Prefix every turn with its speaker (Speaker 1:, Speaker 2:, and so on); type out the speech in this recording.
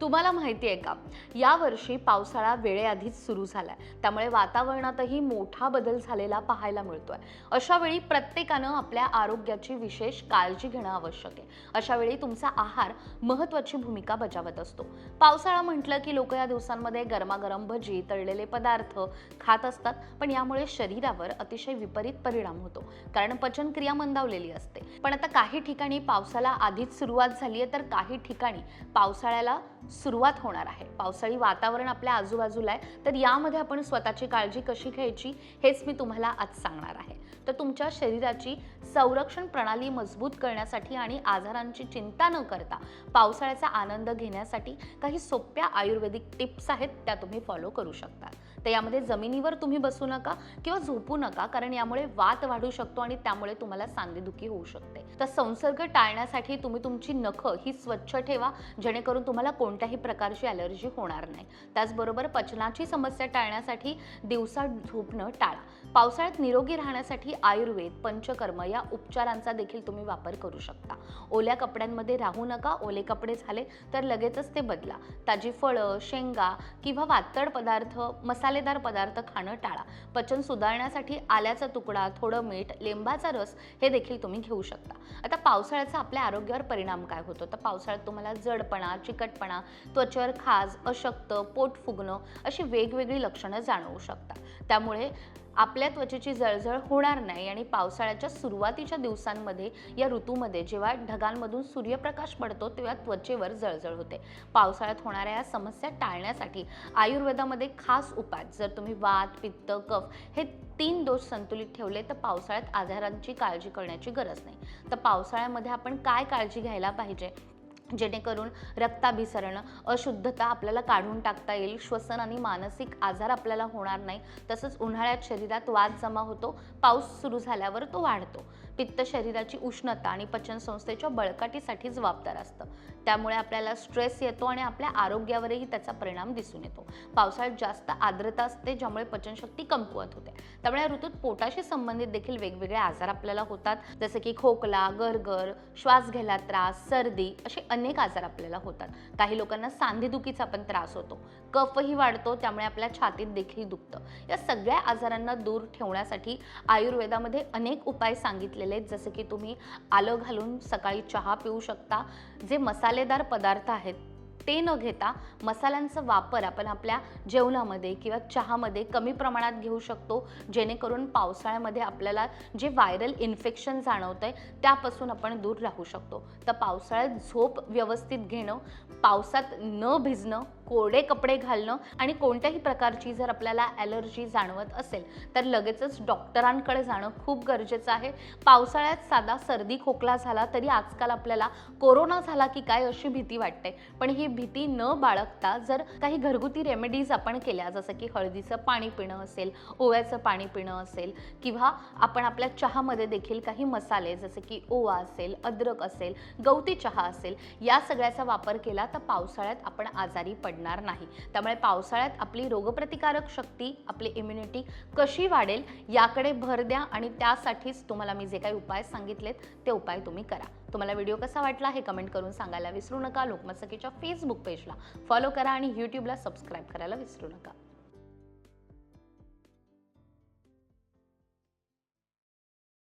Speaker 1: तुम्हाला माहिती आहे का? यावर्षी पावसाळा वेळेआधीच सुरू झाला आहे त्यामुळे वातावरणातही मोठा बदल झालेला पाहायला मिळतोय. आहे अशावेळी प्रत्येकानं आपल्या आरोग्याची विशेष काळजी घेणं आवश्यक आहे. अशावेळी तुमचा आहार महत्त्वाची भूमिका बजावत असतो. पावसाळा म्हटलं की लोक या दिवसांमध्ये गरमागरम भजी तळलेले पदार्थ खात असतात. पण यामुळे शरीरावर अतिशय विपरीत परिणाम होतो. कारण पचनक्रिया मंदावलेली असते. पण आता काही ठिकाणी पावसाला आधीच सुरुवात झाली आहे तर काही ठिकाणी पावसाळ्याला सुरुवात होणार आहे. पावसाळी वातावरण आपल्या आजूबाजूला आहे. तर यामध्ये आपण स्वतःची काळजी कशी घ्यायची हेच मी तुम्हाला आज सांगणार आहे. तर तुमच्या शरीराची संरक्षण प्रणाली मजबूत करण्यासाठी आणि आजारांची चिंता न करता पावसाळ्याचा आनंद घेण्यासाठी काही सोप्या आयुर्वेदिक टिप्स आहेत त्या तुम्ही फॉलो करू शकता. तर यामध्ये जमिनीवर तुम्ही बसू नका किंवा झोपू नका कारण यामुळे वात वाढू शकतो आणि त्यामुळे तुम्हाला सांधेदुखी होऊ शकते. तर संसर्ग टाळण्यासाठी तुम्ही तुमची नखं ही स्वच्छ ठेवा जेणेकरून तुम्हाला कोणत्याही प्रकारची ॲलर्जी होणार नाही. त्याचबरोबर पचनाची समस्या टाळण्यासाठी दिवसा झोपणं टाळा. पावसाळ्यात निरोगी राहण्यासाठी आयुर्वेद पंचकर्म या उपचारांचा देखील तुम्ही वापर करू शकता. ओल्या कपड्यांमध्ये राहू नका ओले कपडे झाले तर लगेचच ते बदला. ताजी फळं शेंगा किंवा वातड पदार्थ मसालेदार पदार्थ खाणं टाळा. पचन सुधारण्यासाठी आल्याचा तुकडा थोडं मीठ लिंबाचा रस हे देखील तुम्ही घेऊ शकता. आता पावसाळ्याचा आपल्या आरोग्यावर परिणाम काय होतो? तर पावसाळ्यात तुम्हाला जडपणा चिकटपणा त्वचेवर खाज अशक्त पोट फुगणं अशी वेगवेगळी लक्षणं जाणवू शकतात. त्यामुळे आपल्या त्वचेची जळजळ होणार नाही आणि पावसाळ्याच्या सुरुवातीच्या दिवसांमध्ये या ऋतूमध्ये जेव्हा ढगांमधून सूर्यप्रकाश पडतो तेव्हा त्वचेवर जळजळ होते. पावसाळ्यात होणाऱ्या या समस्या टाळण्यासाठी आयुर्वेदामध्ये खास उपाय जर तुम्ही वात पित्त कफ हे तीन दोष संतुलित ठेवले तर पावसाळ्यात आजारांची काळजी करण्याची गरज नाही. तर पावसाळ्यामध्ये आपण काय काळजी घ्यायला पाहिजे? जेणेकरून रक्ताभिसरणं अशुद्धता आपल्याला काढून टाकता येईल श्वसन आणि मानसिक आजार आपल्याला होणार नाही. तसंच उन्हाळ्यात शरीरात वाद जमा होतो पाऊस सुरू झाल्यावर तो वाढतो. पित्त शरीराची उष्णता आणि पचनसंस्थेच्या बळकाटीसाठी जबाबदार असतं. त्यामुळे आपल्याला स्ट्रेस येतो आणि आपल्या आरोग्यावरही त्याचा परिणाम दिसून येतो. पावसाळ्यात जास्त आर्द्रता असते ज्यामुळे पचनशक्ती कमकुवत होते. त्यामुळे या ऋतूत पोटाशी संबंधित देखील वेगवेगळे आजार आपल्याला होतात. जसे की खोकला गरगर श्वास घ्यायला त्रास सर्दी असे अनेक आजार आपल्याला होतात. काही लोकांना सांधेदुखीचा पण त्रास होतो. कफही वाढतो त्यामुळे आपल्या छातीत देखील दुखतं. या सगळ्या आजारांना दूर ठेवण्यासाठी आयुर्वेदामध्ये अनेक उपाय सांगितलेले आहेत जसं की तुम्ही आलं घालून सकाळी चहा पिऊ शकता. जे मसालेदार पदार्थ आहेत ते न घेता मसाल्यांचा वापर आपण आपल्या जेवणामध्ये किंवा चहामध्ये कमी प्रमाणात घेऊ शकतो. जेणेकरून पावसाळ्यामध्ये आपल्याला जे व्हायरल इन्फेक्शन जाणवतं आहे त्यापासून आपण दूर राहू शकतो. तर पावसाळ्यात झोप व्यवस्थित घेणं पावसात न भिजणं कोरडे कपडे घालणं आणि कोणत्याही प्रकारची जर आपल्याला ॲलर्जी जाणवत असेल तर लगेचच डॉक्टरांकडे जाणं खूप गरजेचं आहे. पावसाळ्यात साधा सर्दी खोकला झाला तरी आजकाल आपल्याला कोरोना झाला की काय अशी भीती वाटते. पण ही भीती न बाळगता जर काही घरगुती रेमेडीज आपण केल्या जसं की हळदीचं पाणी पिणं असेल ओव्याचं पाणी पिणं असेल किंवा आपण आपल्या चहामध्ये देखील काही मसाले जसे की ओवा असेल अद्रक असेल गवती चहा असेल या सगळ्याचा वापर केला तर पावसाळ्यात आपण आजारी पडणार नाही. त्यामुळे पावसाळ्यात आपली रोगप्रतिकारक शक्ती आपली इम्युनिटी कशी वाढेल याकडे भर द्या आणि त्यासाठीच तुम्हाला मी जे काही उपाय सांगितलेत ते उपाय तुम्ही करा. तुम्हाला व्हिडिओ कसा वाटला हे कमेंट करून सांगायला विसरू नका. लोकमत सखीच्या फेसबुक पेजला फॉलो करा आणि यूट्यूबला सबस्क्राईब करायला विसरू नका.